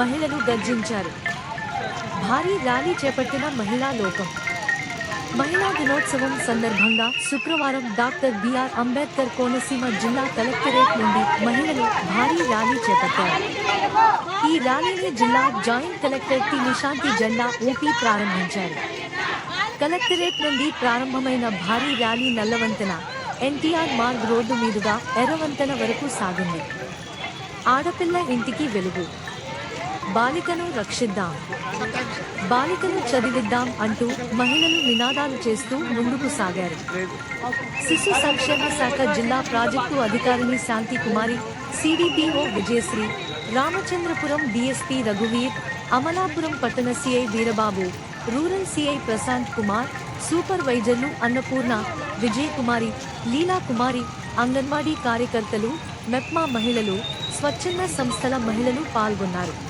మహిళలు గర్జించారు. భారీ ర్యాలీ చేపట్టిన మహిళా లోకం. మహిళా దినోత్సవం సందర్భంగా శుక్రవారం డాక్టర్ బిఆర్ అంబేద్కర్ కోనసీమ జిల్లా కలెక్టరేట్ నుండి మహిళలు భారీ ర్యాలీ చేపట్టారు. ఈ ర్యాలీని జిల్లా జాయింట్ కలెక్టర్ టి. నిశాంతి జెండా ఊపి ప్రారంభించారు. కలెక్టరేట్ నుండి ప్రారంభమైన భారీ rally Nallavanthena NTR Marg road మీదుగా ఎర్రవంతెన వరకు సాగింది. ఆడపిల్ల ఇంటికి వెలుగు. బాలికను రక్షిద్దాం. బాలికను చదివిద్దాం అంటూ మహిళలు నినాదాలు చేస్తూ ముందుకు సాగారు. శిశు సంక్షేమ శాఖ జిల్లా ప్రాజెక్టు అధికారిని శాంతి కుమారి సిడిపిఓ విజయశ్రీ రామచంద్రపురం డిఎస్పీ రఘువీర్ అమలాపురం పట్టణ CI Veerababu rural CI Prashanth Kumar సూపర్వైజర్లు Annapurna Vijay Kumari Leela Kumari anganwadi కార్యకర్తలు మెప్మా మహిళలు స్వచ్ఛంద సంస్థల మహిళలు పాల్గొన్నారు.